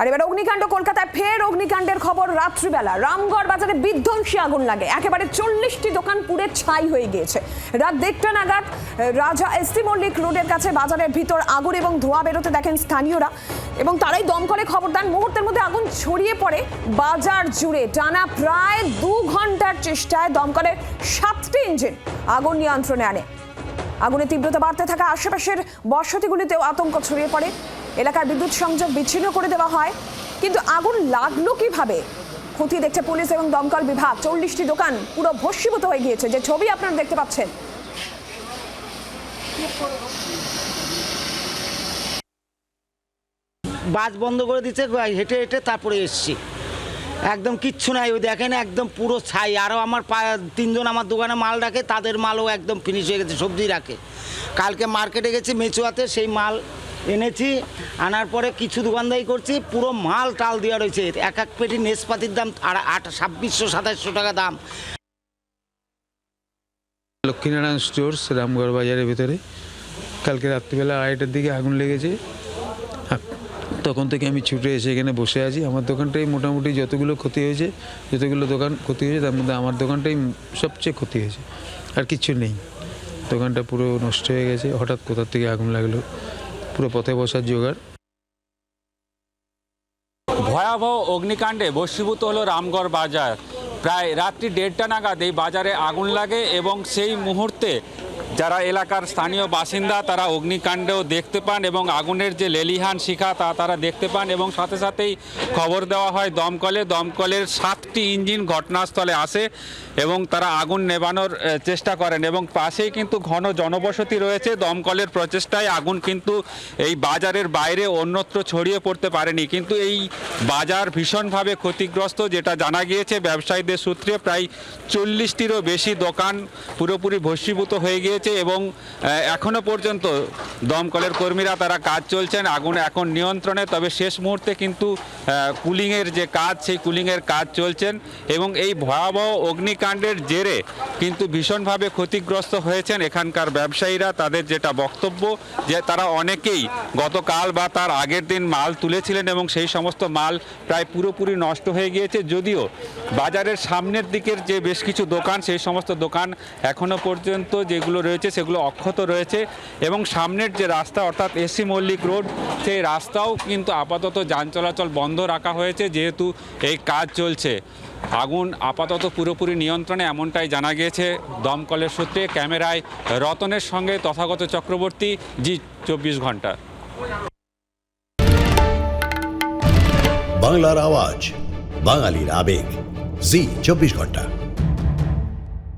আর এবার অগ্নিকাণ্ড কলকাতায়, ফের অগ্নিকাণ্ডের খবর রাত্রিবেলা। রামগড় বাজারে বিধ্বংসী আগুন লাগে। একেবারে চল্লিশটি দোকান পুড়ে ছাই হয়ে গিয়েছে। রাত দেড়টা নাগাদ, রাজা এসটি মল্লিক রোডের কাছে বাজারের ভিতর আগুন এবং ধোঁয়া বেরোতে দেখেন স্থানীয়রা এবং তারাই দমকলে খবর দেন। মুহূর্তের মধ্যে আগুন ছড়িয়ে পড়ে বাজার জুড়ে। টানা প্রায় দু ঘণ্টার চেষ্টায় দমকলের সাতটি ইঞ্জিন আগুন নিয়ন্ত্রণে আনে। আগুনের তীব্রতা বাড়তে থাকা আশেপাশের বসতিগুলিতেও আতঙ্ক ছড়িয়ে পড়ে। এলাকার বিদ্যুৎ সংযোগ বিচ্ছিন্ন করে দেওয়া হয়। কিন্তু আগুন লাগল কীভাবে? খতিয়ে দেখছে পুলিশ এবং দমকল বিভাগ। চল্লিশটি দোকান পুরো ভস্মীভূত হয়ে গিয়েছে। যে ছবি আপনারা দেখতে পাচ্ছেন। বাস বন্ধ করে দিচ্ছে হেঁটে হেঁটে তারপরে এসছি। একদম কিচ্ছু নাই, ওই দেখেন, একদম পুরো ছাই। আরও আমার তিনজন আমার দোকানে মাল রাখে, তাদের মালও একদম ফিনিশ হয়ে গেছে, সবজি রাখে। কালকে মার্কেটে গেছি, মেচুয়াতে সেই মাল এনেছি, আনার পরে কিছু দোকানদারি করছি, পুরো মাল টাল দেওয়া রয়েছে। এক এক পেটি নেসপাতির দাম আট, ছাব্বিশশো, সাতাশশো টাকা দাম। লক্ষ্মীনারায়ণ স্টোর্স, রামগড় বাজারের ভিতরে। কালকে রাত্রিবেলা আড়াইটার দিকে আগুন লেগেছে। তখন থেকে আমি ছুটে এসে এখানে বসে আছি। আমার দোকানটাই মোটামুটি যতগুলো ক্ষতি হয়েছে, যতগুলো দোকান ক্ষতি হয়েছে, তার মধ্যে আমার দোকানটাই সবচেয়ে ক্ষতি হয়েছে। আর কিচ্ছু নেই। দোকানটা পুরো নষ্ট হয়ে গেছে। হঠাৎ কোথার থেকে আগুন লাগল? পুরো পথে বসার জোগাড়। ভয়াবহ অগ্নিকাণ্ডে বস্মীভূত হলো রামগড় বাজার। প্রায় রাত্রি দেড়টা নাগাদ এই বাজারে আগুন লাগে এবং সেই মুহূর্তে যারা এলাকার স্থানীয় বাসিন্দা, তারা অগ্নিকাণ্ডেও দেখতে পান এবং আগুনের যে লেলিহান শিখা, তা তারা দেখতে পান এবং সাথে সাথেই খবর দেওয়া হয় দমকলে। দমকলের সাতটি ইঞ্জিন ঘটনাস্থলে আসে এবং তারা আগুন নেবানোর চেষ্টা করেন এবং পাশেই কিন্তু ঘন জনবসতি রয়েছে। দমকলের প্রচেষ্টায় আগুন কিন্তু এই বাজারের বাইরে অন্যত্র ছড়িয়ে পড়তে পারেনি। কিন্তু এই বাজার ভীষণভাবে ক্ষতিগ্রস্ত, যেটা জানা গিয়েছে, ব্যবসায়ীদের সূত্রে প্রায় চল্লিশটিরও বেশি দোকান পুরোপুরি ভস্মীভূত হয়ে গিয়েছে। এবং আহ, এখনও পর্যন্ত দমকলের কর্মীরা তারা কাজ চলছেন আগুন এখন নিয়ন্ত্রণে তবে শেষ মুহূর্তে কিন্তু কুলিংয়ের যে কাজ সেই কুলিংয়ের কাজ চলছেন এবং এই ভয়াবহ অগ্নিকাণ্ডের জেরে কিন্তু ভীষণভাবে ক্ষতিগ্রস্ত হয়েছেন এখানকার ব্যবসায়ীরা। তাদের যেটা বক্তব্য যে তারা অনেকেই গতকাল বা তার আগের দিন মাল তুলেছিলেন এবং সেই সমস্ত মাল প্রায় পুরোপুরি নষ্ট হয়ে গিয়েছে। যদিও বাজারের সামনের দিকের যে বেশ কিছু দোকান সেই সমস্ত দোকান এখনও পর্যন্ত যেগুলো রয়েছে, সেগুলো অক্ষত রয়েছে এবং সামনের যে রাস্তা, অর্থাৎ এসি মল্লিক রোড, সেই রাস্তাও কিন্তু আপাতত যান চলাচল বন্ধ রাখা হয়েছে যেহেতু এই কাজ চলছে। আগুন আপাতত পুরোপুরি নিয়ন্ত্রণে এমনটাই জানা গিয়েছে দমকলের সূত্রে। ক্যামেরায় রতনের সঙ্গে তথাগত চক্রবর্তী, জি চব্বিশ ঘণ্টা। বাংলার আওয়াজ, বাঙালির আবেগ, জি চব্বিশ ঘণ্টা।